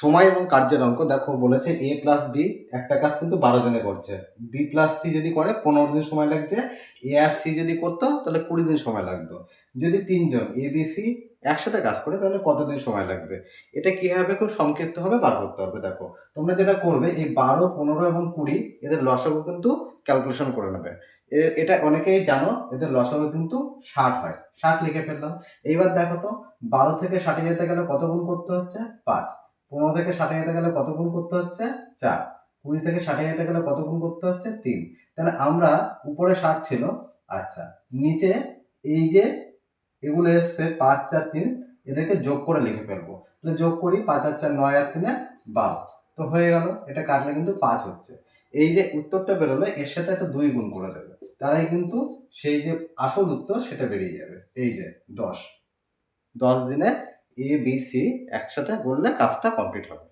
সময় এবং কার্যের অঙ্ক, দেখো বলেছে এ প্লাস বি একটা কাজ কিন্তু বারো দিনে করছে। বি প্লাস সি যদি করে, পনেরো দিন সময় লাগছে। এ আর সি যদি করতো, তাহলে কুড়ি দিন সময় লাগতো। যদি তিনজন এ বি সি একসাথে কাজ করে, তাহলে কতদিন সময় লাগবে? এটা কীভাবে খুব সংক্ষিপ্তভাবে বার করতে হবে, দেখো। তোমরা যেটা করবে, এই বারো, পনেরো এবং কুড়ি, এদের লসাগু কিন্তু ক্যালকুলেশন করে নেবে। এটা অনেকেই জানো, এদের লসাগু কিন্তু ষাট হয়। ষাট লিখে ফেললাম। এইবার দেখো তো, বারো থেকে ষাটে যেতে গেলে কত গুণ করতে হচ্ছে? পাঁচ। পনেরো থেকে ষাটে যেতে গেলে কত গুণ করতে হচ্ছে? চার। কুড়ি থেকে ষাটে যেতে গেলে কত গুণ করতে হচ্ছে? তিন। তাহলে আমরা উপরে ষাট ছিল। আচ্ছা নিচে এই যে এগুলো এসছে পাঁচ, চার, তিন, এদেরকে যোগ করে লিখে ফেলব। তাহলে যোগ করি পাঁচ আর চার, নয় আর তিনে বারো। তো হয়ে গেল, এটা কাটলে কিন্তু পাঁচ হচ্ছে। এই যে উত্তরটা বেরোলো, এর সাথে একটা দুই গুণ করে দেবে। তাহলে কিন্তু সেই যে আসল উত্তর, সেটা বেরিয়ে যাবে। এই যে দশ। দশ দিনে এ বি সি একসাথে করলে কাজটা কমপ্লিট হবে।